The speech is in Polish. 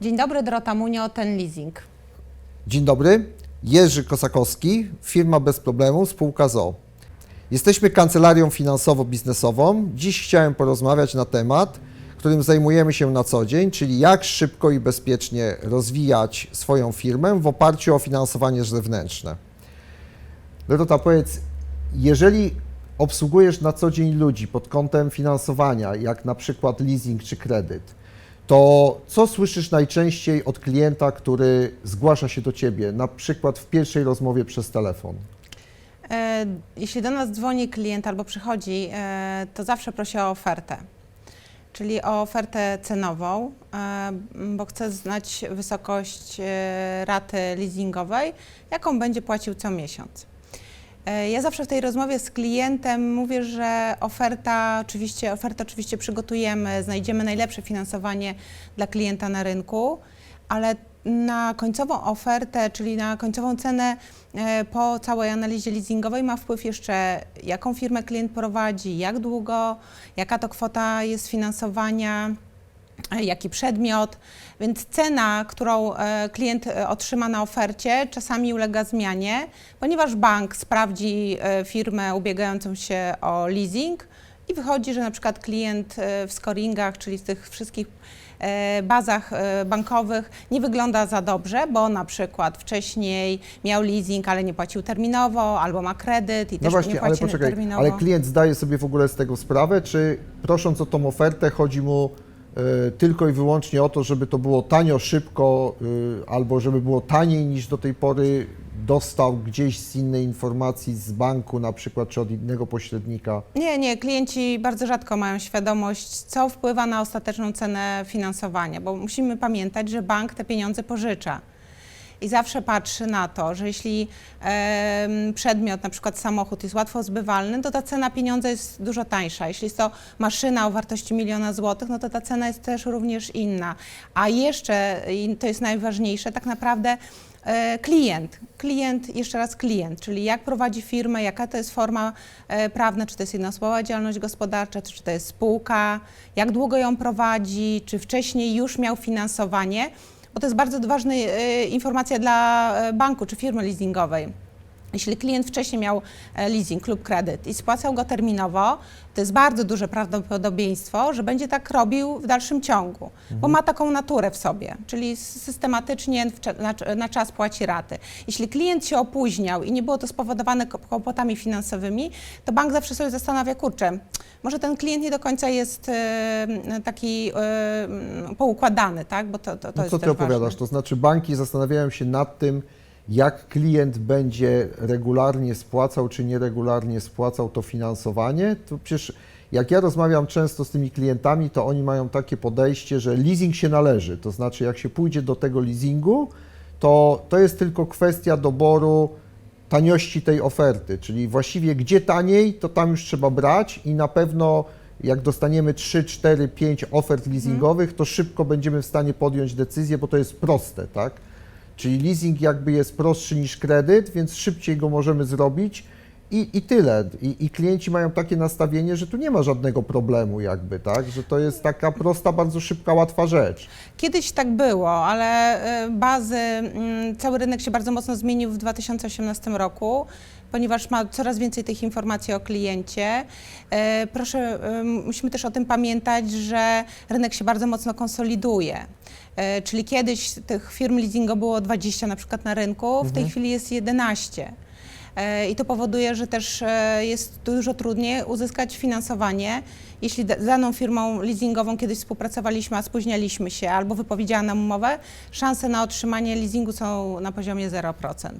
Dzień dobry, Dorota Munio, ten leasing. Dzień dobry, Jerzy Kosakowski, firma Bez Problemu, spółka ZO. Jesteśmy kancelarią finansowo-biznesową. Dziś chciałem porozmawiać na temat, którym zajmujemy się na co dzień, czyli jak szybko i bezpiecznie rozwijać swoją firmę w oparciu o finansowanie zewnętrzne. Dorota, powiedz, jeżeli obsługujesz na co dzień ludzi pod kątem finansowania, jak na przykład leasing czy kredyt, to co słyszysz najczęściej od klienta, który zgłasza się do Ciebie, na przykład w pierwszej rozmowie przez telefon? E, Jeśli do nas dzwoni klient albo przychodzi, e, to zawsze prosi o ofertę, czyli o ofertę cenową, e, bo chce znać wysokość raty leasingowej, jaką będzie płacił co miesiąc. E, Ja zawsze w tej rozmowie z klientem mówię, że oferta oczywiście, ofertę oczywiście przygotujemy, znajdziemy najlepsze finansowanie dla klienta na rynku, ale na końcową ofertę, czyli na końcową cenę e, po całej analizie leasingowej ma wpływ jeszcze jaką firmę klient prowadzi, jak długo, jaka to kwota jest finansowania, jaki przedmiot, więc cena, którą e, klient e, otrzyma na ofercie, czasami ulega zmianie, ponieważ bank sprawdzi e, firmę ubiegającą się o leasing i wychodzi, że na przykład klient e, w scoringach, czyli w tych wszystkich e, bazach e, bankowych nie wygląda za dobrze, bo na przykład wcześniej miał leasing, ale nie płacił terminowo, albo ma kredyt i No też nie właśnie, ale płaci poczekaj, terminowo. ale klient zdaje sobie w ogóle z tego sprawę, czy prosząc o tą ofertę chodzi mu e, tylko i wyłącznie o to, żeby to było tanio, szybko, e, albo żeby było taniej niż do tej pory dostał gdzieś z innej informacji z banku na przykład, czy od innego pośrednika? Nie, nie, klienci bardzo rzadko mają świadomość, co wpływa na ostateczną cenę finansowania, bo musimy pamiętać, że bank te pieniądze pożycza. I zawsze patrzy na to, że jeśli przedmiot, na przykład samochód, jest łatwo zbywalny, to ta cena pieniądza jest dużo tańsza. Jeśli jest to maszyna o wartości miliona złotych, no to ta cena jest też również inna. A jeszcze, i to jest najważniejsze, tak naprawdę e, klient. Klient, jeszcze raz klient, czyli jak prowadzi firmę, jaka to jest forma e, prawna, czy to jest jednoosobowa działalność gospodarcza, czy to jest spółka, jak długo ją prowadzi, czy wcześniej już miał finansowanie, bo to jest bardzo ważna e, informacja dla e, banku czy firmy leasingowej. Jeśli klient wcześniej miał e, leasing lub kredyt i spłacał go terminowo, to jest bardzo duże prawdopodobieństwo, że będzie tak robił w dalszym ciągu, bo ma taką naturę w sobie, czyli systematycznie na, czas płaci raty. Jeśli klient się opóźniał i nie było to spowodowane kłopotami finansowymi, to bank zawsze sobie zastanawia, kurczę, może ten klient nie do końca jest e, taki e, poukładany, tak? Bo to, to, to No jest co ty opowiadasz? ważne. To znaczy banki zastanawiają się nad tym, jak klient będzie regularnie spłacał, czy nieregularnie spłacał to finansowanie. To przecież jak ja rozmawiam często z tymi klientami, to oni mają takie podejście, że leasing się należy. To znaczy, jak się pójdzie do tego leasingu, to to jest tylko kwestia doboru taniości tej oferty, czyli właściwie gdzie taniej, to tam już trzeba brać i na pewno jak dostaniemy 3, 4, 5 ofert leasingowych, to szybko będziemy w stanie podjąć decyzję, bo to jest proste, tak? Czyli leasing jakby jest prostszy niż kredyt, więc szybciej go możemy zrobić i, i tyle. I, I klienci mają takie nastawienie, że tu nie ma żadnego problemu jakby, tak? Że to jest taka prosta, bardzo szybka, łatwa rzecz. Kiedyś tak było, ale e, bazy, mm, cały rynek się bardzo mocno zmienił w 2018 roku, ponieważ ma coraz więcej tych informacji o kliencie. E, Proszę, e, musimy też o tym pamiętać, że rynek się bardzo mocno konsoliduje. Czyli kiedyś tych firm leasingo było 20 na przykład na rynku, w tej chwili jest 11. E, I to powoduje, że też e, jest dużo trudniej uzyskać finansowanie. Jeśli z daną firmą leasingową kiedyś współpracowaliśmy, a spóźnialiśmy się albo wypowiedziała nam umowę, szanse na otrzymanie leasingu są na poziomie 0%.